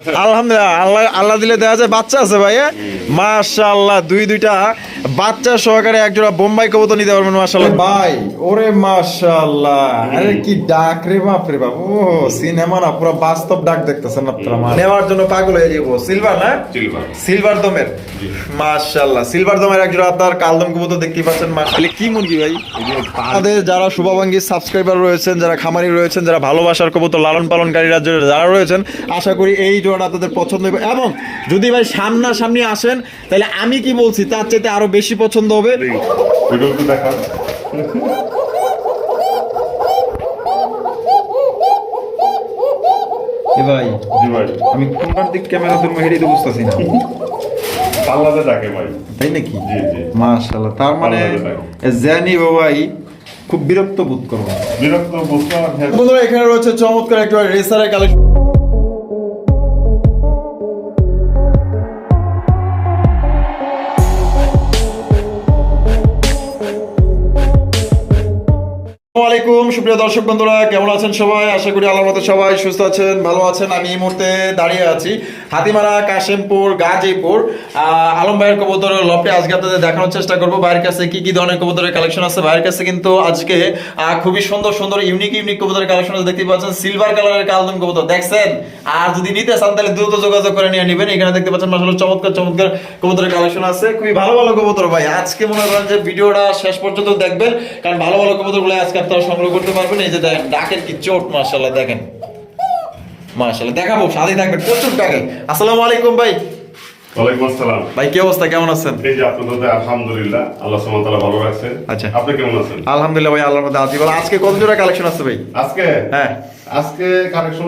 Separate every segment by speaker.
Speaker 1: আলহামদুলিল্লাহ আল্লাহ আল্লাহ দিলে দেওয়া যায় বাচ্চা আছে ভাই মাশাআল্লাহ দুই দুইটা বাচ্চা সহকারে একজোড়া বোম্বাই কবুতর নিতে পারবেন মাশাআল্লাহ। ভাই ওরে মাশাআল্লাহ। আরে কি ডাক রে বাপ রে বাপ। ও সিনেমা না পুরো বাস্তব ডাক দেখতেছেন আপনারা নেওয়ার জন্য পাগল হয়ে যাব। সিলভার না?
Speaker 2: সিলভার।
Speaker 1: সিলভার দমের। মাশাআল্লাহ সিলভার দমের একজোড়া আপনার কালদম কবুতর দেখতেই পাচ্ছেন মাশাআল্লাহ। কি মুরগি ভাই? আমাদের যারা শুভাবাঙ্গী সাবস্ক্রাইবার রয়েছেন যারা খামারি রয়েছেন যারা ভালোবাসার কবুতর লালন পালনকারীরা যারা রয়েছেন আশা করি এই জোড়াটা আপনাদের পছন্দ হবে এবং যদি ভাই সামনাসামনি আসেন তাহলে আমি কি বলছি তার চাইতে আরও বেশি পছন্দ হবে?
Speaker 2: দেখান।
Speaker 1: ভাই
Speaker 2: জি ভাই।
Speaker 1: আমি কোনটার দিক ক্যামেরা ধরবো হেঁটে তো বুঝতেছি না।
Speaker 2: ডাকে ভাই।
Speaker 1: তাই নাকি?
Speaker 2: জি জি।
Speaker 1: মাশাআল্লাহ তার মানে জানি ভাই খুব বিরক্ত বোধ করব
Speaker 2: বিরক্ত আর হ্যাঁ,
Speaker 1: বন্ধুরা এখানে রয়েছে চমৎকার একটা রেসারের কালেকশন আসসালামাইকুম সুপ্রিয় দর্শক বন্ধুরা, কেমন আছেন সবাই? আশা করি আল্লাহর মতো সবাই সুস্থ আছেন, ভালো আছেন। আমি এই মুহূর্তে দাঁড়িয়ে আছি হাতিমারা, কাশিমপুর, গাজীপুর। আলম ভাইয়ের কবুতর লপে আজকে আপনাদের দেখানোর চেষ্টা করব। ভাইয়ের কাছে কি কি ধরনের কবুতরের কালেকশন আছে? ভাইয়ের কাছে কিন্তু আজকে খুবই সুন্দর সুন্দর ইউনিক ইউনিক কবুতরের কালেকশন আছে। দেখতে পাচ্ছেন সিলভার কালারের কালদম কবুতর। দেখছেন? আর যদি নিতে চান, তাহলে দ্রুত যোগাযোগ করে নিয়ে নেবেন। এখানে দেখতে পাচ্ছেন মাসাল চমৎকার চমৎকার কবুতরের কালেকশন আছে। খুবই ভালো ভালো কবুতর ভাই। আজকে মনে করেন যে ভিডিওটা শেষ পর্যন্ত দেখবেন, কারণ ভালো ভালো কবুতরগুলো আজকে আপনারা সংগ্রহ করতে পারবেন। এই যে দেখেন ডাকের কি চোট মার্শাল্লাহ দেখেন। মার্শাল্লাহ দেখাবো সাথে থাকবেন প্রচুর ডাকে। আসসালামু আলাইকুম ভাই।
Speaker 2: ওয়ালাইকুম আসসালাম।
Speaker 1: ভাই কি অবস্থা কেমন আছেন?
Speaker 2: এই যে আপনাদের আলহামদুলিল্লাহ আল্লাহ সুবহানাহু ওয়া ভালো রাখছে
Speaker 1: আচ্ছা।
Speaker 2: আপনি কেমন আছেন?
Speaker 1: আলহামদুলিল্লাহ ভাই আল্লাহর মধ্যে আছি। বলো আজকে কত জোড়া কালেকশন আছে ভাই?
Speaker 2: আজকে?
Speaker 1: হ্যাঁ।
Speaker 2: আজকে কালেকশন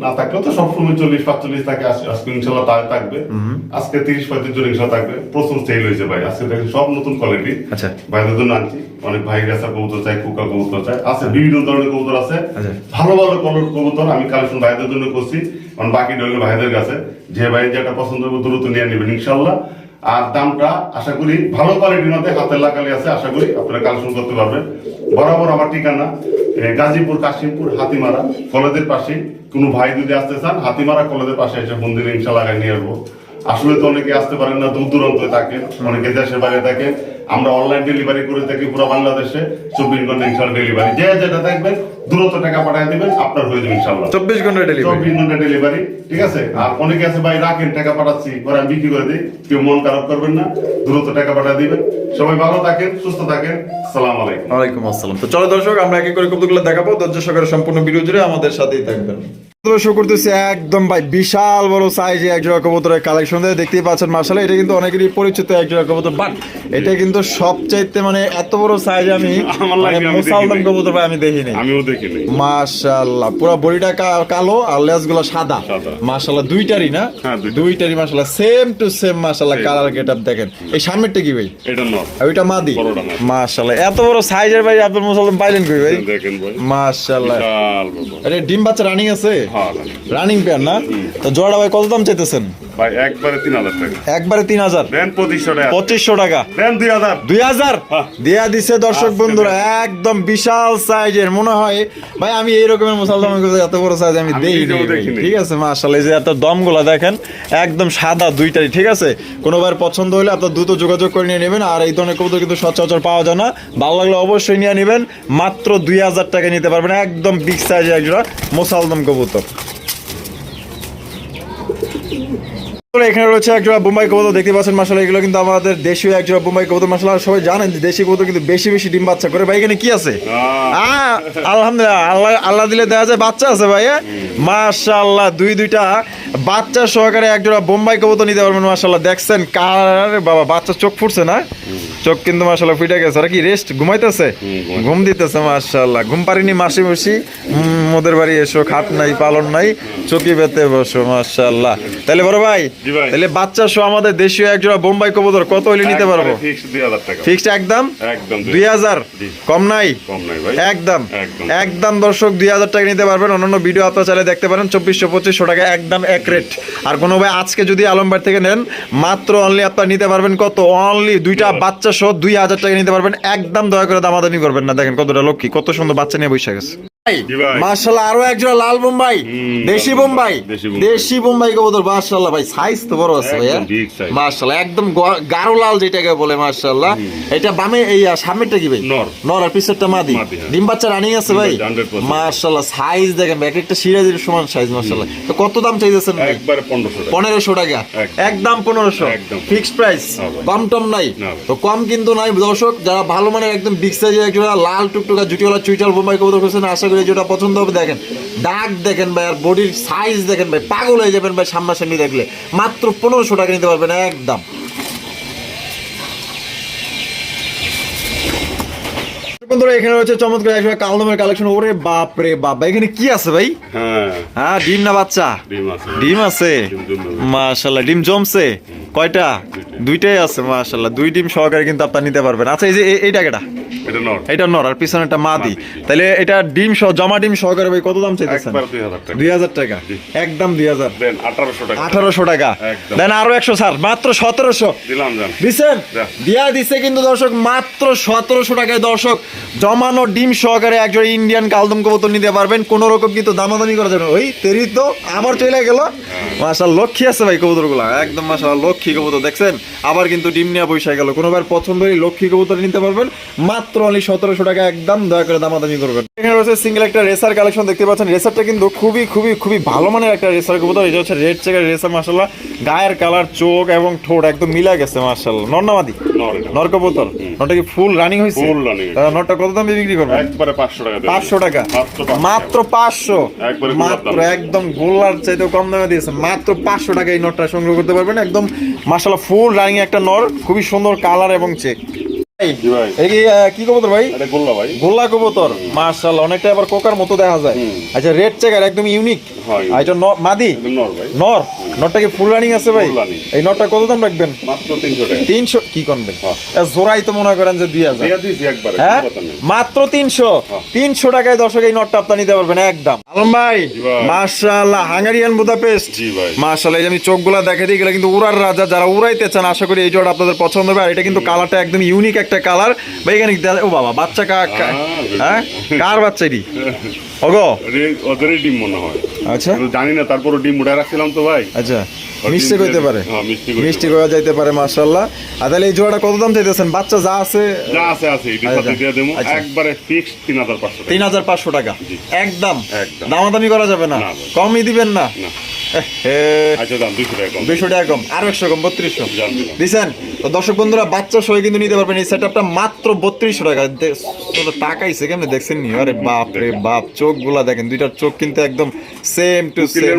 Speaker 2: না থাকলেও তো সবসময় চল্লিশ পাঁচচল্লিশ থাকে আজ- আজকে ইনশাল্লাহ তাই থাকবে। আজকে তিরিশ পঁয়ত্রিশ জন ইনশাল্লাহ থাকবে। প্রচুর সেল হয়েছে ভাই। আজকে দেখেন সব নতুন কোয়ালিটি
Speaker 1: আচ্ছা।
Speaker 2: ভাইদের জন্য আনছি। অনেক ভাই গেছে কবুতর চাই কুকা কবুতর চাই। আছে বিভিন্ন ধরনের কবুতর আছে।
Speaker 1: আচ্ছা।
Speaker 2: ভালো ভালো কলর কবুতর। আমি কালেকশন ভাইদের জন্য করছি। কারণ বাকি রইল ভাইদের কাছে। যে ভাই যেটা পছন্দ হবে দ্রুত নিয়ে নেবেন ইনশাল্লাহ। আর দামটা আশা করি ভালো কোয়ালিটির মধ্যে হাতের লাগালি আছে আশা করি আপনারা কালেকশন করতে পারবেন। বরাবর আমার ঠিকানা গাজীপুর কাশিমপুর হাতিমারা কলেজের পাশে কোনো ভাই যদি আসতে চান, হাতিমারা কলেজের পাশে এসে মন্দিরে ইনশাল্লাহ আগে নিয়ে আসব। আসলে তো অনেকে আসতে পারেন না, দূর দূরান্ত থাকে অনেকে দেশের বাইরে থাকে আমরা অনলাইন ডেলিভারি করে থাকি পুরো বাংলাদেশে। চব্বিশ ঘণ্টা ইনশাল্লাহ ডেলিভারি যে যেটা থাকবেন দ্রুত টাকা পাঠিয়ে দিবেন আপনার হয়ে যাবে ইনশাল্লাহ
Speaker 1: চব্বিশ ঘণ্টা ডেলিভারি
Speaker 2: চব্বিশ ঘণ্টা ডেলিভারি ঠিক আছে? আর অনেকে আছে ভাই রাখেন টাকা পাঠাচ্ছি পরে আমি বিক্রি করে দিই। কেউ মন খারাপ করবেন না দ্রুত টাকা পাঠিয়ে দিবেন। সবাই ভালো থাকেন সুস্থ থাকেন। সালাম আলাইকুম।
Speaker 1: ওয়ালাইকুম আসসালাম। তো চলো দর্শক আমরা এক এক করে কবুতরগুলো দেখাবো? সম্পূর্ণ ভিডিও জুড়ে আমাদের সাথেই থাকবেন। করতেছি একদম ভাই বিশাল বড় সাইজে এক জোড়া কবুতরের কালেকশন দেখতেই পাচ্ছেন মার্শাল এটা কিন্তু অনেকেরই পরিচিত এক জোড়া কবুতর বাট এটা কিন্তু সবচাইতে মানে এত বড় সাইজ আমি
Speaker 2: আমার
Speaker 1: মানে
Speaker 2: আমি দেখিনি।
Speaker 1: কবুতর ভাই আমি দেখিনি।
Speaker 2: আমিও দেখিনি।
Speaker 1: মাশাআল্লাহ পুরো বডিটা কালো আর লেজগুলো সাদা। মাশাআল্লাহ দুইটারই না?
Speaker 2: হ্যাঁ,
Speaker 1: দুইটারই। মাশাআল্লাহ সেম টু সেম মাশাআল্লাহ কালার গেটআপ দেখেন। এই সামনেরটা কি ভাই?
Speaker 2: এটা
Speaker 1: ওইটা মাদি। মাশাআল্লাহ এত বড় সাইজের ভাই আব্দুল মুসালম পাইলেন কই ভাই?
Speaker 2: দেখেন ভাই।
Speaker 1: মাশাআল্লাহ। আরে ডিম বাচ্চা রানিং আছে?
Speaker 2: হ্যাঁ
Speaker 1: রানিং পেয়ার না? তো জোড়া ভাই কত দাম চাইতেছেন?
Speaker 2: ভাই একবারে তিন হাজার টাকা।
Speaker 1: একবারে তিন হাজার?
Speaker 2: দেন পঁচিশশো টাকা।
Speaker 1: পঁচিশশো টাকা।
Speaker 2: দেন দুই হাজার।
Speaker 1: দুই হাজার। দেয়া দিছে দর্শক বন্ধুরা একদম বিশাল সাইজের মনে হয় ভাই আমি এই রকমের মুসলমান এত বড় সাইজ আমি দেই। ঠিক আছে মাশাআল্লাহ এই যে এত দমগুলা দেখেন একদম সাদা দুইটাই ঠিক আছে? কোনো বার পছন্দ হলে আপনার দ্রুত যোগাযোগ করে নিয়ে নেবেন আর এই ধরনের কবুতর কিন্তু সচরাচর পাওয়া যায় না। ভালো লাগলে অবশ্যই নিয়ে নেবেন মাত্র দুই হাজার টাকা নিতে পারবেন একদম বিগ সাইজের একজোড়া মোসালদম কবুতর তারপরে এখানে রয়েছে একজোড়া বোম্বাই কবুতর দেখতে পাচ্ছেন মাসালা এগুলো কিন্তু আমাদের দেশীয় একজোড়া বোম্বাই কবুতর। মাসালা সবাই জানেন যে দেশি কবুতর কিন্তু বেশি বেশি ডিম বাচ্চা করে। ভাই এখানে কি আছে? আলহামদুলিল্লাহ আল্লাহ আল্লাহ দিলে দেওয়া যায় বাচ্চা আছে ভাই মাশাআল্লাহ দুই দুইটা বাচ্চা সহকারে একজোড়া বোম্বাই কবুতর নিতে পারবেন মাশাআল্লাহ। দেখছেন কার বাবা বাচ্চা চোখ ফুটছে না? চোখ কিন্তু মাশাআল্লাহ ফুটে গেছে। আর কি রেস্ট ঘুমাইতেছে। ঘুম দিতেছে মাশাআল্লাহ। ঘুম পারিনি মাসি মাসি। মোদের বাড়ি এসো খাট নাই পালন নাই চকি পেতে বসো মাশাআল্লাহ। তাহলে বড় ভাই। তাহলে বাচ্চা সহ আমাদের দেশীয় একজোড়া বোম্বাই কবুতর কত হইলে নিতে পারব? ফিক্সড একদম
Speaker 2: একদম
Speaker 1: দুই হাজার। কম নাই? একদম।
Speaker 2: একদম।
Speaker 1: দর্শক দুই হাজার টাকা নিতে পারবেন। অন্যান্য ভিডিও আপনার চাইলে দেখতে পারেন। চব্বিশশো পঁচিশশো টাকা একদম এক রেট আর কোনো ভাই আজকে যদি আলমবার থেকে নেন মাত্র অনলি আপনারা নিতে পারবেন কত? অনলি দুইটা বাচ্চা সহ দুই হাজার টাকা নিতে পারবেন। একদম দয়া করে দামাদামি করবেন না। দেখেন কতটা লক্ষ্মী কত সুন্দর বাচ্চা নিয়ে বসে গেছে।
Speaker 2: জি
Speaker 1: আরও একজোড়া লাল বোম্বাই দেশি বোম্বাই।
Speaker 2: দেশি বোম্বাই।
Speaker 1: কবুতর মার্শাল্লাহ ভাই সাইজ তো বড় আছে ভাইয়া।
Speaker 2: একদম big size।
Speaker 1: মার্শাল্লাহ একদম গাঢ় লাল যেটাকে বলে মার্শাল্লাহ। এটা বামে এই সামনেরটা কি ভাই?
Speaker 2: নর।
Speaker 1: নর আর পিছেরটা মাদি।
Speaker 2: মাদি, হ্যাঁ।
Speaker 1: ডিম বাচ্চা রানিং আছে ভাই।
Speaker 2: বাচ্চা 100%
Speaker 1: মার্শাল্লাহ সাইজ দেখেন এক একটা সিরাজের সমান সাইজ তো কত দাম চাইতেছেন
Speaker 2: পনেরোশো টাকা। একদম।
Speaker 1: পনেরোশো। ফিক্সড প্রাইস কম টম নাই। তো কম কিন্তু নাই। দর্শক যারা ভালো মানের একদম বিগ সাইজের একজোড়া লাল টুকটুকা জুটিওয়ালা চুইটাল বোম্বাই কবুতর করছেন আশা করি যেটা পছন্দ হবে, দেখেন। ডাক দেখেন ভাই, আর বডির সাইজ দেখেন ভাই, পাগল হয়ে যাবেন ভাই সামনাসামনি দেখলে। মাত্র পনেরোশো টাকা নিতে পারবেন একদম। বন্ধুরা এখানে রয়েছে চমৎকার একজোড়া কালদমের কালেকশন ওরে বাপ রে বাপ এখানে কি আছে ভাই?
Speaker 2: হ্যাঁ।
Speaker 1: হ্যাঁ ডিম না বাচ্চা?
Speaker 2: ডিম আছে।
Speaker 1: মাশাল্লাহ ডিম জমছে? কয়টা? দুইটাই। আছে মাশাল্লাহ দুই ডিম সহকারে কিন্তু আপনার নিতে পারবেন। আচ্ছা এই যে এ- এই টাকাটা
Speaker 2: এটা নর।
Speaker 1: আর পিছনেটা মাদি।
Speaker 2: মাদি।
Speaker 1: তাহলে এটা ডিম সহ জমা ডিম সহকারে ভাই কত দাম চাইতেছেন?
Speaker 2: দুই হাজার টাকা।
Speaker 1: একদম দুই হাজার।
Speaker 2: দেন আঠারোশো টাকা।
Speaker 1: দেন আরও একশো স্যার মাত্র সতেরোশো।
Speaker 2: দিলাম
Speaker 1: দিছেন? দিয়া দিছে কিন্তু দর্শক মাত্র সতেরোশো টাকায় দর্শক। জমানো ডিম সহকারে একজন ইন্ডিয়ান কালদম কবুতর নিতে পারবেন। কোন রকম কিন্তু দামাদামি করা যাবে ওই তেরি তো আবার চলে গেল। মাসাল লক্ষ্মী আছে ভাই কবুতরগুলা একদম মাসাল লক্ষ্মী কবুতর দেখছেন? আবার কিন্তু ডিম নিয়ে বসে গেল। কোনোবার পছন্দ হলে লক্ষ্মী কবুতর নিতে পারবেন। মাত্র অনলি সতেরোশো টাকা একদম দয়া করে দামাদামি করবেন। এখানে রয়েছে সিঙ্গেল একটা রেসার কালেকশন দেখতে পাচ্ছেন। রেসারটা কিন্তু খুবই খুবই খুবই ভালো মানের একটা রেসার কবুতর। এটা হচ্ছে রেড চেকার রেসার মাসাল্লাহ গায়ের কালার চোখ এবং ঠোঁট একদম মিলা গেছে মাসাল্লাহ নর্নামাদি
Speaker 2: নর এটা।
Speaker 1: নরকবুতর নটা কি ফুল রানিং হয়েছে?
Speaker 2: Running।
Speaker 1: কত দামে বিক্রি করবেন?
Speaker 2: একবারে পাঁচশো টাকা দেবেন।
Speaker 1: পাঁচশো টাকা?
Speaker 2: মাত্র পাঁচশো?
Speaker 1: মাত্র। একদম গোল্লার চাইতেও কম দামে দিয়েছে। মাত্র পাঁচশো টাকা এই নটটা সংগ্রহ করতে পারবেন। একদম ফুল রানিং একটা নর। খুবই সুন্দর কালার এবং চেক কি, কবুতর ভাই?
Speaker 2: গোল্লা
Speaker 1: কবুতর। মার্শাল্লাহ অনেকটা আবার কোকার মতো দেখা যায়। আচ্ছা রেড চেকার একদম ইউনিক এটা মাদি?
Speaker 2: নর
Speaker 1: নর? নটটা কি ফুল রানিং আছে ভাই? এই নটটা কত দাম রাখবেন?
Speaker 2: মাত্র তিনশো টাকা।
Speaker 1: তিনশো? কি করবেন?
Speaker 2: হ্যাঁ।
Speaker 1: জোড়াই তো মনে করেন যে দুই হাজার।
Speaker 2: দিয়া দিয়েছি একবারে
Speaker 1: হ্যাঁ। মাত্র তিনশো?
Speaker 2: হ্যাঁ।
Speaker 1: তিনশো টাকায় দর্শক এই নটটা আপনি নিতে পারবেন একদম। আলম ভাই
Speaker 2: ভাই।
Speaker 1: Hungarian Budapest.
Speaker 2: জি ভাই।
Speaker 1: যে আমি চোখগুলা দেখে দিই গেলে কিন্তু উড়ার রাজা। যারা উড়াইতে চান আশা করি এই জোড়া আপনাদের পছন্দ হবে। আর এটা কিন্তু কালারটা একদম ইউনিক একটা কালার ভাই এখানে ও বাবা বাচ্চা কা কা- হ্যাঁ। কার বাচ্চা এটি? ওগো
Speaker 2: ওদের- ওদেরই ডিম মনে হয়।
Speaker 1: আচ্ছা।
Speaker 2: জানি না তারপর ডিম উঠে রাখছিলাম তো ভাই।
Speaker 1: আচ্ছা। মিষ্টি হইতে পারে।
Speaker 2: হ্যাঁ, মিষ্টি
Speaker 1: করা যাইতে পারে মার্শাল্লাহ আর তাহলে এই জোড়াটা কত দাম চাইতেছেন? বাচ্চা যা আছে
Speaker 2: যা আছে আছে
Speaker 1: আচ্ছা, আচ্ছা।
Speaker 2: একবারে ফিক্সড তিন হাজার পাঁচশো টাকা।
Speaker 1: একদম। দামাদামি করা যাবে না? কমই দিবেন না?
Speaker 2: আচ্ছা
Speaker 1: দর্শক বন্ধুরা বাচ্চা কিন্তু নিতে পারবেন। এই সেটআপটা মাত্র বত্রিশশো টাকা। কেমনে দেখছেন নি আরে বাপ রে বাপ চোখগুলা দেখেন। দুইটার চোখ কিন্তু একদম সেম টু সেম।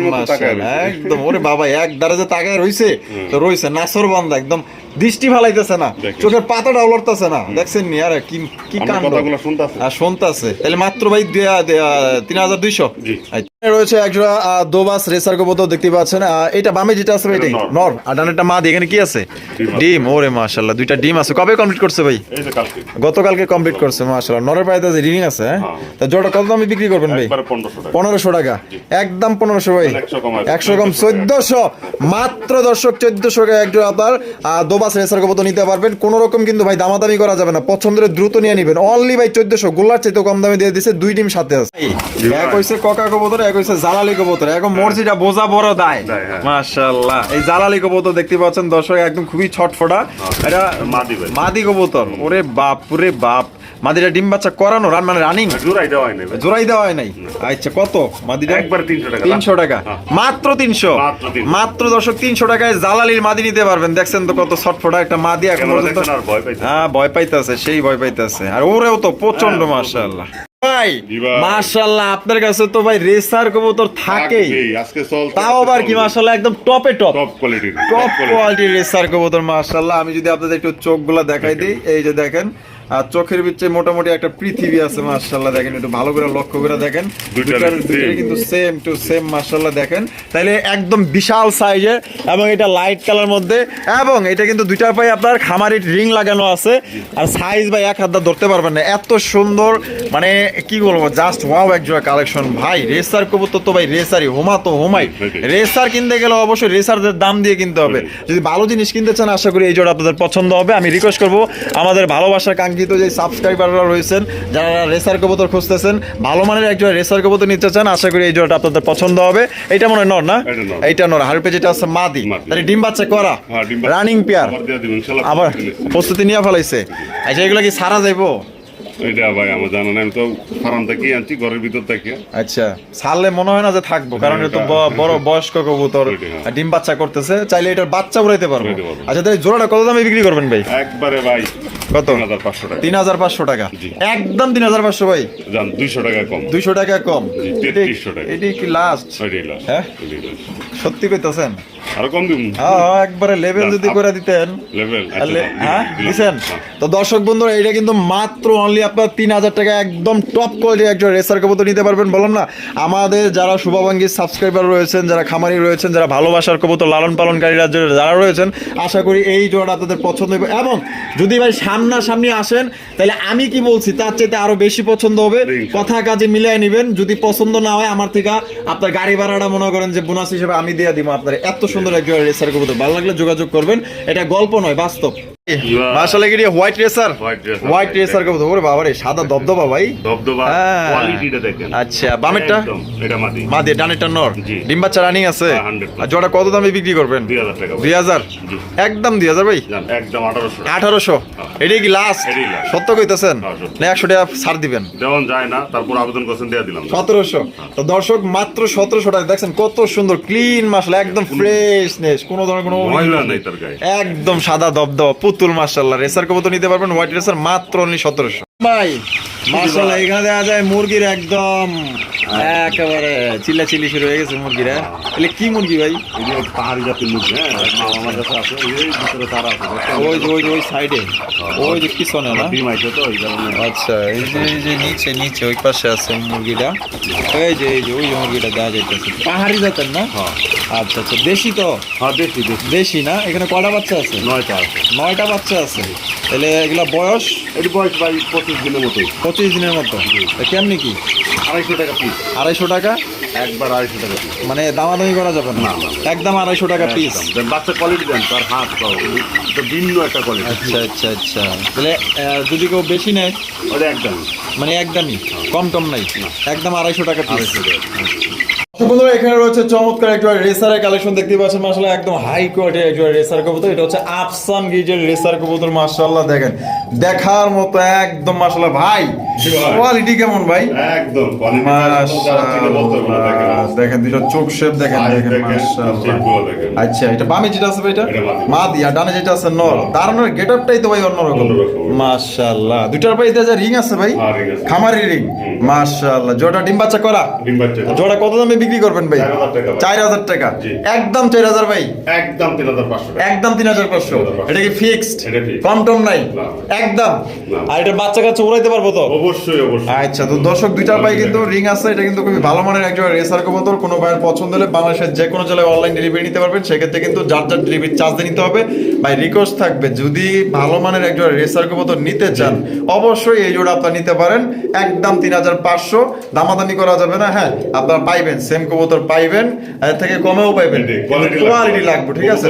Speaker 1: একদম। ওরে বাবা এক দ্বারা যে তাকায় রইছে তো রইছে নাসর বান্দা একদম দৃষ্টি ভালাইতেছে না চোখের পাতাটা উলটতেছে না। দেখছেন নি আর কি কি কাণ্ড। আর শুনতেছে। তাহলে মাত্র ভাই দেয়া তিন হাজার দুইশো। রয়েছে একজোড়া দোবাস রেসার দেখতে পাচ্ছেন। এটা বামে যেটা আছে এটাই
Speaker 2: নর।
Speaker 1: আর ডানেরটা মা এখানে কি আছে?
Speaker 2: ডিম
Speaker 1: ওরে মাশাআল্লাহ দুইটা ডিম আছে। কবে কমপ্লিট করছে ভাই? গতকালকে কমপ্লিট করছে মাশাআল্লাহ। নরের পায়ে রিং আছে হ্যাঁ?
Speaker 2: হ্যাঁ।
Speaker 1: তা জোড়া কত দামে বিক্রি করবেন ভাই?
Speaker 2: পনেরোশো টাকা।
Speaker 1: একদম পনেরোশো ভাই।
Speaker 2: একশো কম
Speaker 1: চোদ্দশো। মাত্র দর্শক চোদ্দশো একজন আপনার দোবাস রেসার কবুতর নিতে পারবেন। কোনো রকম কিন্তু ভাই দামাদামি করা যাবে না। পছন্দের দ্রুত নিয়ে নেবেন। অনলি ভাই চোদ্দশো। গোল্লার চাইতে কম দামে দিয়ে দিছে। দুই ডিম সাথে আছে। এক ককা কবুতর এক হইছে জালালি কবুতর। এখন মর্জিটা বোঝা বড় দায়।
Speaker 2: হ্যাঁ।
Speaker 1: মাশাআল্লাহ। এই জালালি কবুতর দেখতে পাচ্ছেন দর্শক একদম খুবই ছটফটা। এটা
Speaker 2: মাদি ভাই।
Speaker 1: মাদি কবুতর। ওরে বাপ বাপ। মাদিটা ডিম বাচ্চা করানো রান মানে রানিং
Speaker 2: জোড়াই দেওয়া হয়নি ভাই।
Speaker 1: জোড়াই দেওয়া হয় নাই? আচ্ছা কত? মাদিটা?
Speaker 2: একবারে তিনশো টাকা।
Speaker 1: তিনশো টাকা।
Speaker 2: হ্যাঁ।
Speaker 1: মাত্র তিনশো?
Speaker 2: মাত্র 300
Speaker 1: মাত্র দর্শক তিনশো টাকায় জালালির মাদি নিতে পারবেন। দেখছেন তো কত ছটফটা একটা মাদি। এখন পর্যন্ত হ্যাঁ ভয় পাইতেছে সেই ভয় পাইতেছে। আর ওরেও তো প্রচণ্ড
Speaker 2: হ্যাঁ,
Speaker 1: মাশাআল্লাহ। ভাই মাশাআল্লাহ আপনার কাছে তো ভাই রেসার কবুতর থাকেই।
Speaker 2: আজকে চল
Speaker 1: তাও আবার কি মাশাআল্লাহ একদম টপে টপ
Speaker 2: টপ কোয়ালিটির
Speaker 1: টপ কোয়ালিটির রেসার কবুতর মাশাআল্লাহ। আমি যদি আপনাদের একটু চোখগুলো দেখাই দিই এই যে দেখেন আর চোখের ভিতরে মোটামুটি একটা পৃথিবী আছে মাশাআল্লাহ দেখেন একটু ভালো করে লক্ষ্য করে দেখেন।
Speaker 2: same।
Speaker 1: দুইটারই কিন্তু সেম টু সেম মাশাআল্লাহ দেখেন। তাইলে একদম বিশাল সাইজের এবং এটা লাইট কালার মধ্যে এবং এটা কিন্তু দুইটার পায়ে আপনার খামারি রিং লাগানো আছে। আর সাইজ ভাই এক হাত ধরতে পারবেন না। এত সুন্দর মানে কি বলব জাস্ট ওয়াও এক জোড়া কালেকশন ভাই রেসার কবুতর তো ভাই রেসারই হোমা তো হোমাই। রেসার কিনতে গেলে অবশ্যই রেসারদের দাম দিয়ে কিনতে হবে। যদি ভালো জিনিস কিনতে চান আশা করি এই জোড়া আপনাদের পছন্দ হবে। আমি রিকোয়েস্ট করব আমাদের ভালোবাসার কাঙ্ক্ষিত কাঙ্ক্ষিত যে সাবস্ক্রাইবাররা রয়েছেন যারা রেসার কবুতর খুঁজতেছেন ভালো মানের একজন রেসার কবুতর নিতে চান আশা করি এই জোড়াটা আপনাদের পছন্দ হবে। এটা মনে হয় নর না। এইটা নর হারপে যেটা আছে মাদি। তাহলে ডিম বাচ্চা করা?
Speaker 2: হ্যাঁ।
Speaker 1: রানিং পেয়ার
Speaker 2: আবার প্রস্তুতি
Speaker 1: নিয়ে ফেলাইছে। আচ্ছা এগুলো কি সারা যাইবো?
Speaker 2: এটা ভাই আমার জানা নাই আমি তো ফার্ম থেকেই আনছি ঘরের ভিতর থেকে।
Speaker 1: আচ্ছা ছাড়লে মনে হয় না যে থাকব কারণ এটা তো বড় বয়স্ক কবুতর
Speaker 2: ওইটাই, হ্যাঁ।
Speaker 1: আর ডিম বাচ্চা করতেছে চাইলে এটার বাচ্চা উড়াইতে পারব। আচ্ছা তাহলে জোড়াটা কত দামে বিক্রি করবেন ভাই?
Speaker 2: একবারে ভাই
Speaker 1: কত?
Speaker 2: তিন হাজার পাঁচশো টাকা।
Speaker 1: তিন হাজার পাঁচশো টাকা।
Speaker 2: জি।
Speaker 1: একদম তিন হাজার পাঁচশো ভাই।
Speaker 2: দুইশো টাকা কম।
Speaker 1: দুইশো টাকা কম।
Speaker 2: জি,
Speaker 1: এটাই-
Speaker 2: 3300 টাকা।
Speaker 1: এটাই কি লাস্ট হ্যাঁ? সত্যি কইতাছেন?
Speaker 2: আরও কম দিন
Speaker 1: হ্যাঁ একবারে লেভেল যদি করে দিতেন।
Speaker 2: লেভেল
Speaker 1: হ্যাঁ দিছেন? তো দর্শক বন্ধুরা এটা কিন্তু মাত্র অনলি আপনার তিন হাজার টাকা একদম টপ কোয়ালিটির একজন রেসার কবুতর নিতে পারবেন বললাম না? আমাদের যারা শুভাবাঙ্গীর সাবস্ক্রাইবার রয়েছেন যারা খামারি রয়েছেন যারা ভালোবাসার কবুতর লালন পালনকারীরা যারা রয়েছেন আশা করি এই জোড়াটা আপনাদের পছন্দ হবে। এবং যদি ভাই সামনাসামনি আসেন তাহলে আমি কি বলছি তার চাইতে আরও বেশি পছন্দ হবে। কথা কাজে মিলিয়ে নেবেন যদি পছন্দ না হয় আমার থেকে আপনার গাড়ি ভাড়াটা মনে করেন যে বোনাস হিসেবে আমি দিয়ে দিব আপনার এত সুন্দর একজন রেসার কবুতর ভালো লাগলে যোগাযোগ করবেন এটা গল্প নয় বাস্তব। মাশাআল্লাহ কি হোয়াইট রেসার হোয়াইট রেসার কবুতর। ওরে বাবা রে সাদা দবদবা ভাই।
Speaker 2: দবদবা। কোয়ালিটিটা দেখেন।
Speaker 1: আচ্ছা বামেরটা?
Speaker 2: এটা মাটি
Speaker 1: মা ডানেরটা নর। ডিম বাচ্চা রানিং আছে।
Speaker 2: 100%
Speaker 1: আর জোড়া কত দামে বিক্রি করবেন?
Speaker 2: দুই হাজার টাকা
Speaker 1: দুই হাজার?
Speaker 2: জি।
Speaker 1: একদম দুই হাজার ভাই?
Speaker 2: একদম আঠারোশো।
Speaker 1: আঠারোশো? এটাই কি লাস্ট সত্য কইতেছেন? না একশো টাকা ছাড় দিবেন।
Speaker 2: দেওয়ান যায় না তারপর আবেদন করছেন দিয়ে দিলাম।
Speaker 1: সতেরোশো? তো দর্শক মাত্র সতেরোশো টাকা। দেখছেন কত সুন্দর ক্লিন মাসলা একদম ফ্রেশনেস কোনো ধরনের কোনো
Speaker 2: মহিলা নেই তার গায়ে।
Speaker 1: একদম সাদা দবদব পুতুল মার্শাল্লাহ রেসার কবুতর নিতে পারবেন হোয়াইট রেসার মাত্র অনলি সতেরোশো। মার্শাল্লাহ এখানে দেখা যায় মুরগির একদম একেবারে চিল্লা চিল্লি শুরু হয়ে গেছে মুরগিরা এলে কি মুরগি ভাই?
Speaker 2: পাহাড়ি জাতের মুরগি হ্যাঁ? আমার কাছে আছে যে ভিতরে তারা আছে
Speaker 1: ওই যে ওই ওই সাইডে ওই যে পিছনে না?
Speaker 2: ডিম আছে তো ওই কারণে।
Speaker 1: আচ্ছা এই যে এই যে নিচে নিচে ওই পাশে আছে মুরগিটা। এই যে এই যে ওই যে মুরগিটা দেখা যাইতেছে। পাহাড়ি জাতের না?
Speaker 2: হ্যাঁ।
Speaker 1: আচ্ছা আচ্ছা দেশি তো?
Speaker 2: হ্যাঁ দেখি
Speaker 1: দেশি। না? এখানে কয়টা বাচ্চা আছে?
Speaker 2: নয়টা আছে।
Speaker 1: নয়টা বাচ্চা আছে। তাহলে এগুলা বয়স?
Speaker 2: এটি বয়স ভাই পঁচিশ দিনের মতো
Speaker 1: পঁচিশ দিনের মতো তা কেমনি কি?
Speaker 2: আড়াইশো টাকা পিস
Speaker 1: আড়াইশো টাকা?
Speaker 2: একবার আড়াইশো টাকা পিস
Speaker 1: মানে দামাদামি করা যাবে না। একদম আড়াইশো টাকা পিস
Speaker 2: বাচ্চা কোয়ালিটি দেন তার হাত ভিন্ন একটা কোয়ালিটি
Speaker 1: আচ্ছা আচ্ছা আচ্ছা। তাহলে যদি কেউ বেশি নেয়?
Speaker 2: ওটা একদম
Speaker 1: মানে একদমই। কম টম নাই। একদম আড়াইশো টাকা পিস বন্ধুরা এখানে রয়েছে চমৎকার একটা রেসারের কালেকশন দেখতে পাচ্ছেন। মাশাআল্লাহ একদম হাই কোয়ালিটির একটা রেসার কবুতর। এটা হচ্ছে আফসান গিজের রেসার কবুতর মাশাআল্লাহ দেখেন। দেখার মতো একদম মাশাআল্লাহ ভাই
Speaker 2: ভাই।
Speaker 1: কোয়ালিটি কেমন ভাই?
Speaker 2: একদম দেখেন
Speaker 1: দুটো চোখ শেপ দেখেন দেখেন। আচ্ছা এটা বামে যেটা আছে ভাই এটা
Speaker 2: এটা মাদি।
Speaker 1: মাদি আর ডানে যেটা আছে নর। দারুণের গেটআপটাই তো ভাই অন্যরকম। মাশাআল্লাহ দুটার পাই যে রিং আছে ভাই?
Speaker 2: হ্যাঁ।
Speaker 1: খামারি রিং মাশাআল্লাহ জোড়া ডিম বাচ্চা করা?
Speaker 2: ডিম বাচ্চা।
Speaker 1: জোড়া কত দামে বিক্রি করবেন ভাই?
Speaker 2: 4,000 টাকা ভাই।
Speaker 1: চার হাজার টাকা? একদম চার হাজার ভাই?
Speaker 2: একদম তিন হাজার পাঁচশো
Speaker 1: একদম তিন হাজার পাঁচশো। এটা কি ফিক্সড কম টম নাই? একদম? আর এটা বাচ্চা কাচ্চা উড়াইতে পারব তো?
Speaker 2: অবশ্যই অবশ্যই।
Speaker 1: আচ্ছা তো দর্শক দুইটার পাই কিন্তু রিং আছে এটা কিন্তু খুবই ভালো মানের একজন রেসার কবুতর কোনো ভাইয়ের পছন্দ হলে বাংলাদেশের যে কোনো জেলায় অনলাইন ডেলিভারি নিতে পারবেন। সেক্ষেত্রে কিন্তু যার যার ডেলিভারি চার্জ নিতে হবে। ভাই রিকোয়েস্ট থাকবে যদি ভালো মানের একজন রেসার কবুতর নিতে চান অবশ্যই এই জোড়া আপনার নিতে পারেন। একদম তিন হাজার পাঁচশো। দামাদামি করা যাবে না হ্যাঁ আপনারা পাইবেন। সেম কবুতর পাইবেন এর থেকে কমেও পাইবেন। কোয়ালিটি লাগবে। ঠিক আছে।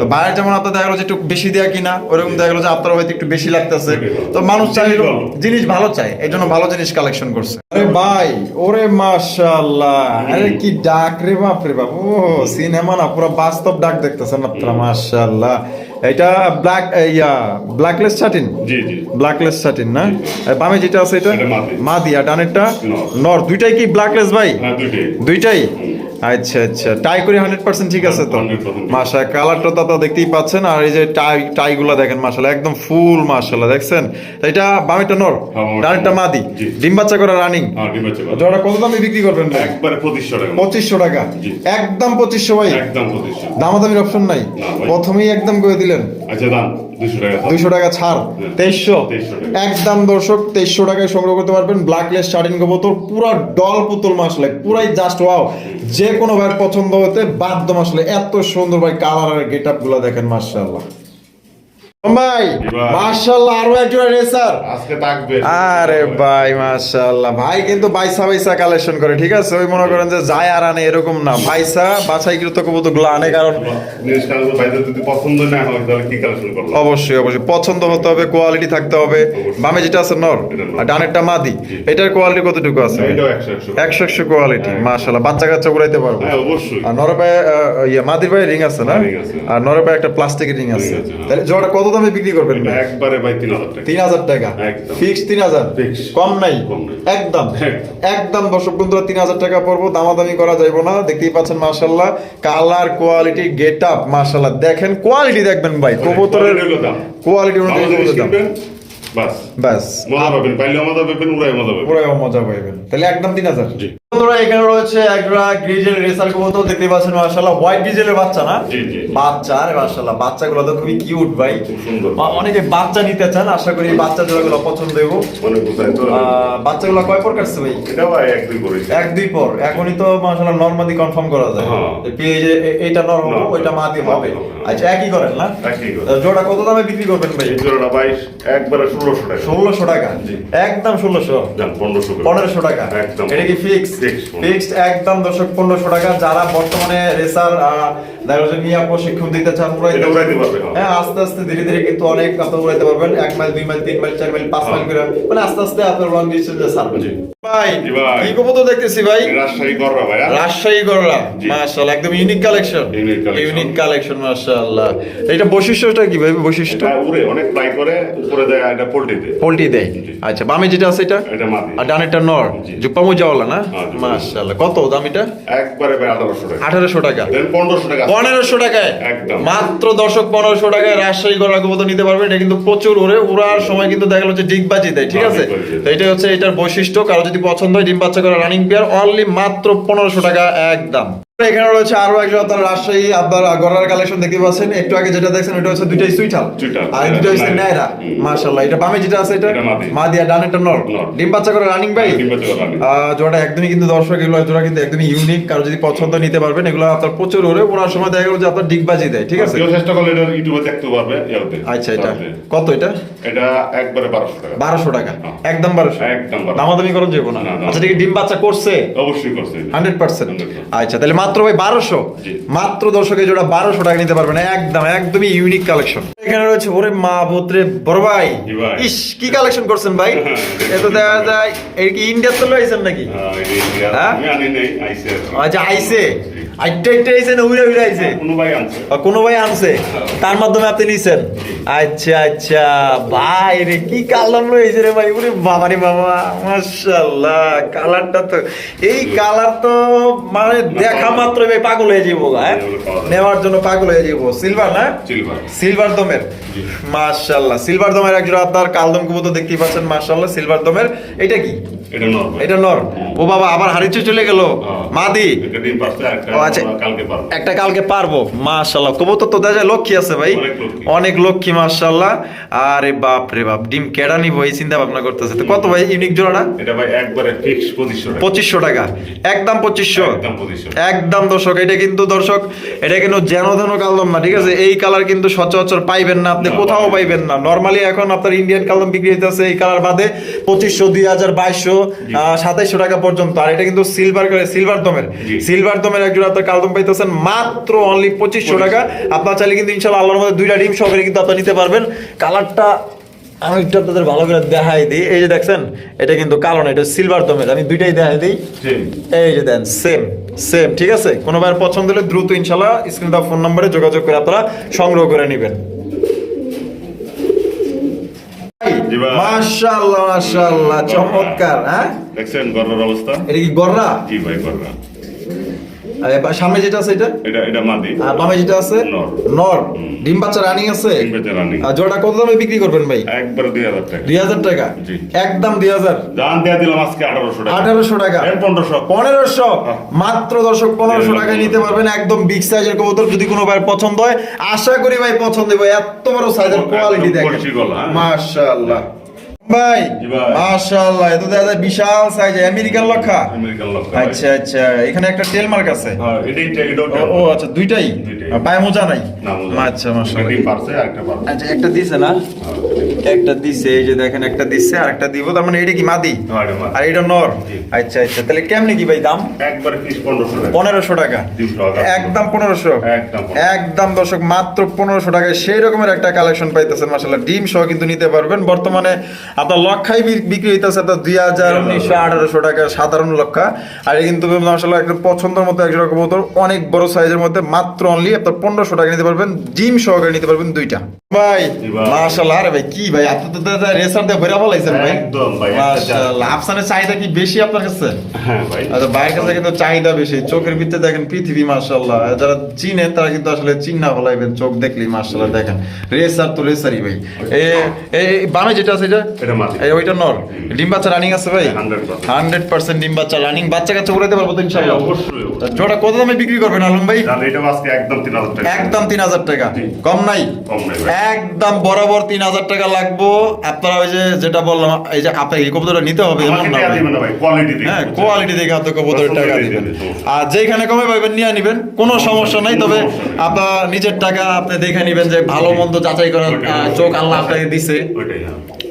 Speaker 1: তো বাইরে যেমন আপনার দেখা গেলো যে একটু বেশি দেয়া কিনা ওরকম দেখা গেলো যে আপনার হয়তো একটু বেশি লাগতেছে। তো মানুষ চাই
Speaker 2: জিনিস ভালো।
Speaker 1: জিনিস ভালো চাই এই জন্য ভালো জিনিস কালেকশন করছে। আরে ভাই ওরে মাশাআল্লাহ। আরে কি ডাক রে বাপ রে বাপ। ও সিনেমা না পুরো বাস্তব ডাক দেখতেছেন আপনারা মাশাআল্লাহ। এটা ব্ল্যাক ইয়া ব্ল্যাকলেস চাটিন
Speaker 2: জি জি।
Speaker 1: ব্ল্যাকলেস চাটিন না? বামে যেটা আছে এটা?
Speaker 2: মাদি।
Speaker 1: আর ডানেরটা
Speaker 2: নর।
Speaker 1: দুইটাই কি ব্ল্যাকলেস ভাই?
Speaker 2: হ্যাঁ দুইটাই।
Speaker 1: আচ্ছা আচ্ছা। টাই করে হান্ড্রেড পার্সেন্ট ঠিক আছে তো?
Speaker 2: 100%
Speaker 1: কালারটা তো আপনারা দেখতেই পাচ্ছেন। আর এই যে টাই টাইগুলো দেখেন মাশাল্লাহ একদম ফুল মাশাল্লাহ দেখছেন? এটা বামেটা নর
Speaker 2: হ্যাঁ,
Speaker 1: ডানেরটা মাদি। ডিম বাচ্চা করে রানিং
Speaker 2: হ্যাঁ করা।
Speaker 1: জোড়া কত দামে বিক্রি করবেন
Speaker 2: একবারে পঁচিশশো টাকা।
Speaker 1: পঁচিশশো টাকা? একদম পঁচিশশো ভাই?
Speaker 2: একদম পঁচিশশো।
Speaker 1: দামাদামির অপশন নাই। প্রথমেই একদম করে দিলেন।
Speaker 2: আচ্ছা দাম।
Speaker 1: দুইশো টাকা ছাড়।
Speaker 2: হ্যাঁ।
Speaker 1: তেইশশো।
Speaker 2: 2300 টাকা।
Speaker 1: একদম দর্শক তেইশশো টাকায় সংগ্রহ করতে পারবেন ব্ল্যাকলেস শার্টিন বোতল পুরা ডল পুতুল মাসলে পুরাই জাস্ট ওয়াও যে কোনো ভাইয়ের পছন্দ হতে বাধ্য মাসলে এত সুন্দর ভাই কালার আর গেট আপগুলো দেখেন মার্শাল্লাহ ভাই
Speaker 2: ভাই।
Speaker 1: মাশাআল্লাহ আরও একজন রেসার
Speaker 2: আজকে থাকবে
Speaker 1: আরে ভাই মাশাআল্লাহ। ভাই কিন্তু বাইসা বাইসা কালেকশন করে ঠিক আছে? ওই মনে করেন যে যায় আর আনে এরকম না। বাইসা বাছাইকৃত কবুতর আনে কারণ
Speaker 2: জিনিস কারণ ভাইদের যদি পছন্দ না হয় তাহলে কি কালেকশন করলাম
Speaker 1: অবশ্যই অবশ্যই। পছন্দ হতে হবে কোয়ালিটি থাকতে হবে। বামে যেটা আছে নর। আর ডানেরটা মাদি। এটার কোয়ালিটি কতটুকু আছে?
Speaker 2: একশো একশো।
Speaker 1: কোয়ালিটি মাশাআল্লাহ। বাচ্চা কাচ্চা উড়াইতে পারব।
Speaker 2: হ্যাঁ অবশ্যই।
Speaker 1: আর নর আহ, ইয়ে মাদির পায়ে রিং আছে না? আর নর পায়ে একটা প্লাস্টিকের রিং আছে।
Speaker 2: হ্যাঁ।
Speaker 1: তাহলে কত দামে বিক্রি করবেন
Speaker 2: একবারে ভাই তিন হাজার টাকা।
Speaker 1: তিন হাজার টাকা।
Speaker 2: একদম।
Speaker 1: ফিক্স তিন হাজার? কম নাই? একদম।
Speaker 2: একদম।
Speaker 1: দর্শক বন্ধুরা তিন হাজার টাকা পড়ব দামাদামি করা যাইবো না। দেখতেই পাচ্ছেন মার্শাল্লাহ কালার কোয়ালিটি গেট আপ মার্শাল্লাহ দেখেন কোয়ালিটি দেখবেন ভাই। কবুতরের
Speaker 2: হলো দাম।
Speaker 1: কোয়ালিটি অনুযায়ী দাম।
Speaker 2: বাস।
Speaker 1: ব্যাস
Speaker 2: মজা পাবেন পাইলেও মজা পাবেন উড়াই মজা পাবেন।
Speaker 1: পুরো মজা পাইবেন। তাহলে একদম তিন হাজার?
Speaker 2: জি।
Speaker 1: বন্ধুরা এখানে রয়েছে একটা গ্রিজেল রেসার কবুতর দেখতে পাচ্ছেন মার্শাল্লাহ হোয়াইট গ্রিজেলের বাচ্চা না। বাচ্চা আরে মার্শাল্লাহ বাচ্চাগুলো তো খুবই কিউট ভাই।
Speaker 2: সুন্দর।
Speaker 1: অনেকে বাচ্চা নিতে চান আশা করি বাচ্চা জোড়াগুলো পছন্দ হইব। বাচ্চাগুলো কয় পর কাটছে ভাই?
Speaker 2: এটা ভাই এক দুই করেছি
Speaker 1: এক দুই পর। এখনই তো মাশাআল্লাহ নরমাদি কনফার্ম করা যায়।
Speaker 2: হ্যাঁ।
Speaker 1: যে এ- এইটা নর ওইটা মাদি হবে।
Speaker 2: হবে।
Speaker 1: আচ্ছা একই করেন না? জোড়া কত দামে বিক্রি করবেন ভাই?
Speaker 2: জোড়াটা বাইশ একবারে ষোলোশো টাকা।
Speaker 1: ষোলোশো টাকা?
Speaker 2: জি।
Speaker 1: একদম ষোলোশো।
Speaker 2: যান পনেরোশো করে।
Speaker 1: পনেরোশো টাকা?
Speaker 2: একদম।
Speaker 1: এটা কি ফিক্স ফিক্সড একদম দর্শক পনেরোশো টাকা যারা বর্তমানে রেসার নিয়ে প্রশিক্ষণ দিতে চান উড়াইতে
Speaker 2: উড়াইতে পারবে, হ্যাঁ।
Speaker 1: আস্তে আস্তে ধীরে ধীরে কিন্তু অনেক আপনার উড়াইতে পারবেন। এক মাইল দুই মাইল তিন মাইল চার মাইল পাঁচ মাইল করে। মানে আস্তে আস্তে আপনার লং ডিস্টেন্সে ছাড়বেন। ভাই কি কবুতর দেখতেছি ভাই?
Speaker 2: রাজশাহী কররা ভাই?
Speaker 1: রাজশাহী গররা। মাশাআল্লাহ একদম ইউনিক কালেকশন ইউনিক কালেকশন মাশাআল্লাহ। এটা বৈশিষ্ট্যটা কি ভাই বৈশিষ্ট্য?
Speaker 2: উড়ে অনেক ফ্লাই করে উপরে দেয় এটা।
Speaker 1: আচ্ছা বামে যেটা আছে এটা?
Speaker 2: এটা মাদি।
Speaker 1: আর ডানেরটা নর।
Speaker 2: জি।
Speaker 1: জুপ্পা মোজাওয়ালা না?
Speaker 2: হ্যাঁ,
Speaker 1: মাশাআল্লাহ। কত দাম এটা?
Speaker 2: একবারে ভাই আঠারোশো টাকা।
Speaker 1: আঠারোশো টাকা।
Speaker 2: দেন পনেরোশো টাকা।
Speaker 1: পনেরোশো টাকায়। মাত্র দশক পনেরোশো টাকায় রাজশাহী গলা কবুতর নিতে পারবে এটা কিন্তু প্রচুর ওরে উড়ার সময় কিন্তু দেখা গেল যে ডিগবাজি দেয় ঠিক আছে? তো এটা হচ্ছে এটার বৈশিষ্ট্য। কারও যদি পছন্দ হয় ডিম বাচ্চা করা রানিং পেয়ার অনলি মাত্র পনেরোশো টাকা একদম। এখানে রয়েছে আরও একজন আপনার রাজশাহী আপনার গড়ার কালেকশন দেখতে পাচ্ছেন। একটু আগে যেটা দেখছেন ওটা হচ্ছে দুইটাই সুইটাল। আর এই দুটো হচ্ছে
Speaker 2: নাইরা।
Speaker 1: মাশাআল্লাহ এটা বামে যেটা আছে এটা
Speaker 2: এটা। মাদি।
Speaker 1: আর নর। ডিম বাচ্চা করে রানিং ভাই। জোড়াটা একদমই কিন্তু দর্শক এগুলো জোড়া কিন্তু একদমই ইউনিক কারও যদি পছন্দ নিতে পারবেন এগুলো আপনার প্রচুর ওরে। ওনার সময় দেখা গেল যে আপনার ডিগবাজি দেয় ঠিক আছে?
Speaker 2: চেষ্টা করলে এটা ইউটিউবে দেখতে পারবে।
Speaker 1: আচ্ছা এটা কত এটা?
Speaker 2: এটা একবারে বারোশো টাকা।
Speaker 1: বারোশো টাকা।
Speaker 2: হ্যাঁ।
Speaker 1: একদম বারোশো।
Speaker 2: একদম
Speaker 1: দামাদামি করুন যাব না। আচ্ছা ঠিক ডিম বাচ্চা করছে?
Speaker 2: অবশ্যই করছে। 100%
Speaker 1: আচ্ছা তাহলে মাত্র ভাই বারোশো। মাত্র দর্শকের জোড়া বারোশো টাকা নিতে পারবেন। একদম একদমই ইউনিক কালেকশন এখানে রয়েছে ওরে মা ভদ্রে বড় ভাই। ইস কি কালেকশন করছেন ভাই? এত দেখা যায়। এই কি ইন্ডিয়ার তো লাইছেন নাকি?
Speaker 2: হ্যাঁ।
Speaker 1: হ্যাঁ? আচ্ছা আইসে। উইরা উইরা
Speaker 2: কোনো ভাই আনছে।
Speaker 1: কোনো ভাই আনছে? তার মাধ্যমে আপনি নিছেন? আচ্ছা আচ্ছা। ভাই রে কি কালার রয়েছে রে ভাই? ওরে বাবা রে বাবা মাশাআল্লাহ কালারটা তো এই কালার তো মানে দেখা মাত্র ভাই পাগল হয়ে যাব হ্যাঁ? নেওয়ার জন্য পাগল হয়ে যাব সিলভার না?
Speaker 2: সিলভার
Speaker 1: সিলভার দমের। মাশাআল্লাহ। সিলভার দমের একজন আপনার কালদম কবুতর দেখতেই পাচ্ছেন মাশাআল্লাহ। সিলভার দমের এটা কি?
Speaker 2: এটা নরমাল
Speaker 1: এটা নর। ও বাবা আবার হারিচে চলে গেল। মাদি।
Speaker 2: পারছে একটা
Speaker 1: আচ্ছা। একটা কালকে পারব। কবুতর তো দেখা লক্ষ্মী আছে ভাই।
Speaker 2: অনেক লক্ষ্মী।
Speaker 1: অনেক মাশাল্লাহ আরে বাপ রে বাপ ডিম কেডা নিব এই চিন্তা ভাবনা করতেছে। তো কত ভাই ইউনিক জোড়াটা?
Speaker 2: এটা ভাই একবারে ফিক্স পঁচিশশো টাকা।
Speaker 1: একদম পঁচিশশো।
Speaker 2: একদম
Speaker 1: দর্শক এটা কিন্তু দর্শক এটা কিন্তু যেন ধেন কালদম না ঠিক আছে? এই কালার কিন্তু সচরাচর পাইবেন না আপনি।
Speaker 2: না,
Speaker 1: কোথাও পাইবেন না। নর্মালি এখন আপনার ইন্ডিয়ান কালদম বিক্রি হইতেছে এই কালার বাদে পঁচিশশো দুই হাজার বাইশশো সাতাইশশো টাকা পর্যন্ত। আর এটা কিন্তু সিলভার সিলভার দমের। সিলভার দমের একজন আপনার কালদম পাইতেছেন মাত্র অনলি পঁচিশশো টাকা। আপনার চাইলে কিন্তু ইনশাল্লাহ আল্লাহর মধ্যে দুইটা ডিম সহকারে কিন্তু আপনার নিতে পারবেন। কালারটা আমি একটু আপনাদের ভালো করে দেখাই দিই। এই যে দেখছেন এটা কিন্তু কালো না এটা সিলভার দমের। আমি দুইটাই দেখাই দিই। এই যে দেন সেম সেম ঠিক আছে? কোনো ভাইয়ের পছন্দ হলে দ্রুত ইনশাল্লাহ স্ক্রিন ফোন নম্বরে যোগাযোগ করে আপনারা সংগ্রহ করে নেবেন। মাশাআল্লাহ মাশাআল্লাহ চমৎকার হ্যাঁ?
Speaker 2: দেখছেন গররা অবস্থা?
Speaker 1: এটা কি গররা?
Speaker 2: জি ভাই গররা।
Speaker 1: সামনে যেটা আছে এটা?
Speaker 2: এটা এটা মাদি।
Speaker 1: আর বামে যেটা আছে?
Speaker 2: নর।
Speaker 1: ডিম বাচ্চা রানিং আছে?
Speaker 2: ডিম বেচে রানিং
Speaker 1: আর জোড়া কত দামে বিক্রি করবেন ভাই?
Speaker 2: একবারে দুই হাজার টাকা।
Speaker 1: দুই হাজার টাকা?
Speaker 2: জি।
Speaker 1: একদম দুই হাজার?
Speaker 2: দাম দেওয়া দিলাম আজকে আঠারোশো টাকা।
Speaker 1: আঠারোশো টাকা।
Speaker 2: এর পনেরোশো।
Speaker 1: পনেরোশো?
Speaker 2: হ্যাঁ।
Speaker 1: মাত্র দর্শক পনেরোশো টাকায় নিতে পারবেন একদম বিগ সাইজের কবুতর। যদি কোনো ভাই পছন্দ হয় আশা করি ভাই পছন্দ হবে। এত বড় সাইজের কোয়ালিটি দেখেন।
Speaker 2: হ্যাঁ।
Speaker 1: মাশাআল্লাহ। ভাই মাশাআল্লাহ এটা যায় বিশাল সাইজ আমেরিকান লক্ষা?
Speaker 2: আমেরিকান লোক
Speaker 1: আচ্ছা আচ্ছা এখানে একটা টেল মার্ক আছে।
Speaker 2: হ্যাঁ
Speaker 1: ও- ও আচ্ছা দুইটাই। পায়ে মোজা নাই? আচ্ছা মাশাআল্লাহ। আচ্ছা একটা দিছে না? একটা দিছে এই যে দেখেন একটা দিছে আর একটা দিব তার মানে এটা কি মাদি?
Speaker 2: হ্যাঁ।
Speaker 1: আর এটা নর? আচ্ছা আচ্ছা তাহলে কেমনে কি ভাই দাম?
Speaker 2: একবার পিস পনেরোশো টাকা।
Speaker 1: পনেরোশো টাকা। একদম পনেরোশো।
Speaker 2: একদম
Speaker 1: একদম দর্শক মাত্র পনেরোশো টাকায় সেই রকমের একটা কালেকশন পাইতেছেন মাসাল্লাহ ডিম সহ কিন্তু নিতে পারবেন। বর্তমানে আপনার লক্ষাই বিক্রি হইতেছে আপনার দুই হাজার উনিশশো আঠারোশো টাকা সাধারণ লক্ষা। আর কিন্তু মাসাল্লাহ একদম পছন্দের মতো একশো রকম মতো অনেক বড় সাইজের মধ্যে মাত্র অনলি আপনার পনেরোশো টাকা নিতে পারবেন ডিম সহকারে নিতে পারবেন দুইটা। ভাই
Speaker 2: জি
Speaker 1: আরে ভাই কি ভাই আপনি তো রেসার দিয়ে ভরে ফেলাইছেন ভাই।
Speaker 2: একদম ভাই, একটা
Speaker 1: আফসানের চাহিদা কি বেশি আপনার কাছে?
Speaker 2: হ্যাঁ ভাই।
Speaker 1: আচ্ছা বাইরের কাছে কিন্তু চাহিদা বেশি চোখের ভিতরে দেখেন পৃথিবী মার্শাল্লাহ যারা চিনে তারা কিন্তু আসলে চিন্না হলাইবেন চোখ দেখলি মার্শাল্লাহ দেখেন। রেসার তো রেসারই ভাই। এই বামে যেটা আছে এটা
Speaker 2: এটা মাটি।
Speaker 1: এই ওইটা নর। ডিম বাচ্চা রানিং আছে ভাই?
Speaker 2: 100%
Speaker 1: হান্ড্রেড পার্সেন্ট ডিম বাচ্চা রানিং বাচ্চা কাচ্চা উড়াইতে পারব তো ইনশাল্লাহ।
Speaker 2: হ্যাঁ, অবশ্যই, অবশ্যই।
Speaker 1: জোড়া কত দামে বিক্রি করবেন আলম ভাই?
Speaker 2: এটা আজকে একদম টাকা।
Speaker 1: একদম তিন হাজার টাকা। কম নাই?
Speaker 2: কম নাই
Speaker 1: একদম বরাবর তিন হাজার টাকা লাগবো। আপনারা ওই যে যেটা বললাম এই যে আপনার এই কবুতরটা নিতে হবে এমন না
Speaker 2: কোয়ালিটি দেখে
Speaker 1: হ্যাঁ কোয়ালিটি দেখে আপনি কবুতরের টাকা দিবেন।
Speaker 2: দিবেন,
Speaker 1: আর যেখানে কমে পাইবেন নিয়ে নিবেন। কোনো সমস্যা নাই তবে আপনার নিজের টাকা আপনি দেখে নিবেন যে ভালো মন্দ যাচাই করার। চোখ আল্লাহ আপনাকে দিছে।
Speaker 2: ওইটাই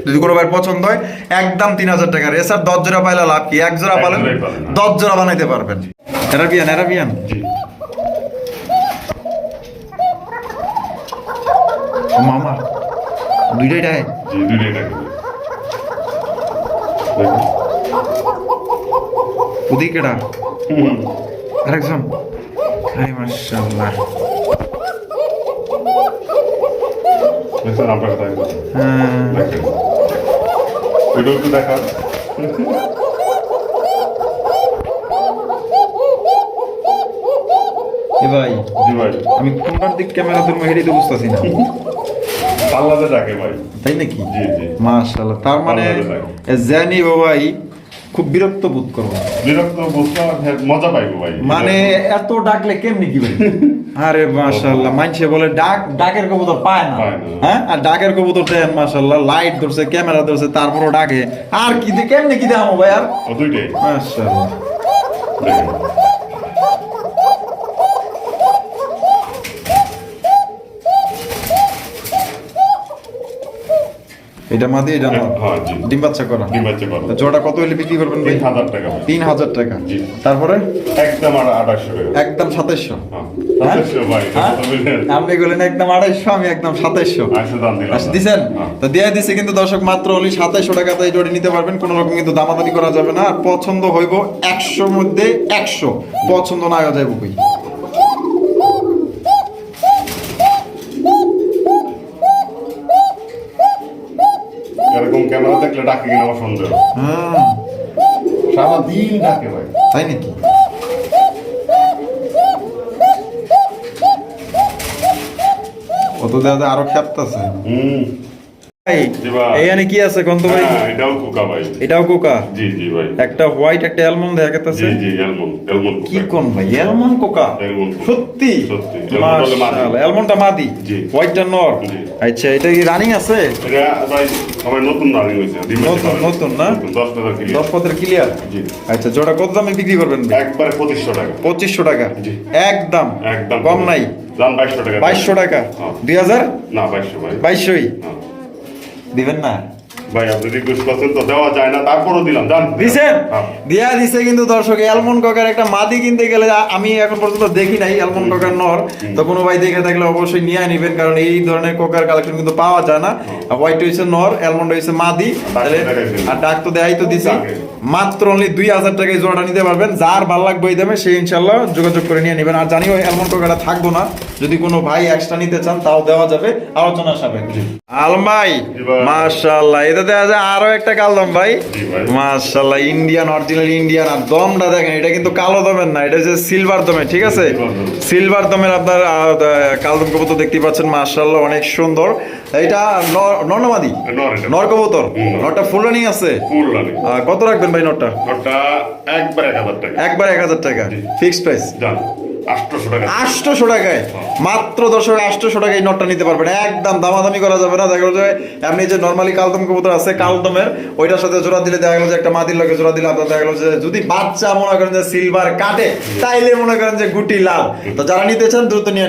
Speaker 1: যদি কোনো ভাই পছন্দ হয় একদম তিন হাজার টাকা। রেসার দশ জোড়া পাইলে লাভ কি? এক জোড়া পালেন দশ জোড়া বানাইতে পারবেন। এরাবিয়ান
Speaker 2: জি।
Speaker 1: মামা দুইটাই টাই
Speaker 2: দুইটাই টাকা।
Speaker 1: ওদিকে কেডা? আরেকজন। হাই মাশাআল্লাহ।
Speaker 2: আপনার
Speaker 1: হ্যাঁ।
Speaker 2: একটু দেখা
Speaker 1: ভাই
Speaker 2: জি ভাই।
Speaker 1: আমি কোনটার দিক ক্যামেরা ধরবো হেঁটে তো বুঝতেছি না।
Speaker 2: ভাই।
Speaker 1: তাই নাকি?
Speaker 2: জি জি।
Speaker 1: মাশাআল্লাহ তার মানে জানি খুব বিরক্ত বোধ করব
Speaker 2: বিরক্ত বুঝতে মজা পাইবো ভাই।
Speaker 1: মানে এত ডাকলে কেমনি কি ভাই? আরে মাশাআল্লাহ মানছে বলে ডাক ডাকের কবুতর পায় না। হ্যাঁ? আর ডাকের কবুতর দেন মাশাআল্লাহ লাইট ধরছে ক্যামেরা ধরছে তারপরও ডাকে। আর কি কেমনি কি দেখাবো ভাই আর?
Speaker 2: দুইটাই।
Speaker 1: মাশাআল্লাহ
Speaker 2: দেখেন
Speaker 1: এটা মাদি এটা না
Speaker 2: হ্যাঁ
Speaker 1: ডিম বাচ্চা করা।
Speaker 2: ডিম বাচ্চা করো।
Speaker 1: জোড়া কত হলে বিক্রি করবেন ভাই?
Speaker 2: তিন হাজার টাকা
Speaker 1: তিন হাজার টাকা। তারপরে?
Speaker 2: একদম আঠাশশো টাকা।
Speaker 1: একদম
Speaker 2: হ্যাঁ সাতাশশো
Speaker 1: হ্যাঁ? আপনি বললেন একদম আড়াইশো আমি একদম সাতাইশশো। আচ্ছা
Speaker 2: হ্যাঁ।
Speaker 1: তো দিয়ে দিছে কিন্তু দর্শক মাত্র অনলি সাতাইশশো টাকাতে এই জোড়ি নিতে পারবেন। কোনো রকম কিন্তু দামাদামি করা যাবে না। আর পছন্দ হইব একশোর মধ্যে একশো। পছন্দ না হয়ে যাইব কই
Speaker 2: এরকম ক্যামেরা দেখলে ডাকে কিনা আমার সন্দেহ।
Speaker 1: হ্যাঁ
Speaker 2: সারাদিন ডাকে ভাই।
Speaker 1: তাই নাকি? ও দেওয়া দাদা আরও খেপতাছে
Speaker 2: হুম।
Speaker 1: ভাই
Speaker 2: জি ভাই।
Speaker 1: এইখানে কি আছে গন্ত ভাই?
Speaker 2: হ্যাঁ, এটাও কুকা ভাই।
Speaker 1: এটাও কোকা?
Speaker 2: জি জি ভাই।
Speaker 1: একটা হোয়াইট একটা অ্যালমন্ড দেখা গেছে
Speaker 2: জি জি এলমন এলমন
Speaker 1: কি কোন ভাই? অ্যালমন্ড কোকা? সত্যি?
Speaker 2: সত্যি। অ্যালমন্ড হলে মাদি।
Speaker 1: মাশাআল্লাহ অ্যালমন্ডটা মাদি।
Speaker 2: জি।
Speaker 1: হোয়াইটটা নর। আচ্ছা এটা কি রানিং আছে?
Speaker 2: এটা ভাই আমার নতুন রানিং হয়েছে
Speaker 1: নতুন, নতুন না?
Speaker 2: দশ হাজার কিলো
Speaker 1: দশ পথের ক্লিয়ার
Speaker 2: জি।
Speaker 1: আচ্ছা জোড়া কত দামে বিক্রি করবেন ভাই?
Speaker 2: একবারে পঁচিশশো টাকা।
Speaker 1: পঁচিশশো টাকা?
Speaker 2: জি।
Speaker 1: একদম।
Speaker 2: একদম।
Speaker 1: কম নাই।
Speaker 2: দাম টাকা।
Speaker 1: বাইশশো টাকা?
Speaker 2: না ভাই। হ্যাঁ।
Speaker 1: দিবেন না?
Speaker 2: ভাই আপনি রিকোয়েস্ট করছেন তো দেওয়া যায় না তারপরও দিলাম জান
Speaker 1: দিছেন?
Speaker 2: হ্যাঁ।
Speaker 1: দিয়া দিছে কিন্তু দর্শক অ্যালমন্ড ককার একটা মাদি কিনতে গেলে আমি এখন পর্যন্ত দেখি নাই অ্যালমন্ড ককার নর তো কোনো ভাই দেখে থাকলে অবশ্যই নিয়ে নিবেন কারণ এই ধরনের কোকার কালেকশন কিন্তু পাওয়া যায় না। হোয়াইট হইছে নর অ্যালমন্ড হইছে মাদি তাহলে আর ডাক তো দেখাই তো দিছে। মাত্র অনলি দুই হাজার টাকায় জোড়াটা নিতে পারবেন যার ভালো লাগবে ওই দামে সে ইনশাল্লাহ যোগাযোগ করে নিয়ে নেবেন আর জানিও অ্যালমন্ড কোকাটা থাকব না। যদি কোনো ভাই এক্সট্রা নিতে চান তাও দেওয়া যাবে। আলোচনা সাপেক্ষে। আলম ভাই মাশাআল্লাহ। এটা দেওয়া যায় আরও একটা কালদম ভাই। মাশাআল্লাহ ইন্ডিয়ান অরিজিনাল ইন্ডিয়ান আর দমটা দেখেন এটা কিন্তু কালো দমের না এটা হচ্ছে সিলভার দমের ঠিক আছে?
Speaker 2: সিলভার দমের।
Speaker 1: আপনার কালদম কবুতর দেখতে পাচ্ছেন মাশাআল্লাহ অনেক সুন্দর। এটা নর্নমাদি
Speaker 2: নর।
Speaker 1: কবুতর? নরটা ফুল রানিং আছে? কত রাখবেন ভাই নরটা?
Speaker 2: ওটা একবার এক হাজার টাকা।
Speaker 1: একবার এক হাজার টাকা। ফিক্সড প্রাইস
Speaker 2: আটশোশো
Speaker 1: টাকায়? মাত্র দর্শক আটশোশো টাকায় নটটা নিতে পারবেন। একদম দামাদামি করা যাবে না। দেখা যাবে আপনি যে নর্মালি কালদম কবুতর আছে, কালদমের, ওইটার সাথে জোড়া দিলে দেখা গেলো যে একটা মাদির লাগে জোড়া দিলে আপনার দেখা গেলো যে, যদি বাচ্চা মনে করেন যে সিলভার কাটে, তাইলে মনে করেন যে গুটি লাল। তো যারা নিতে চান, দ্রুত নিয়ে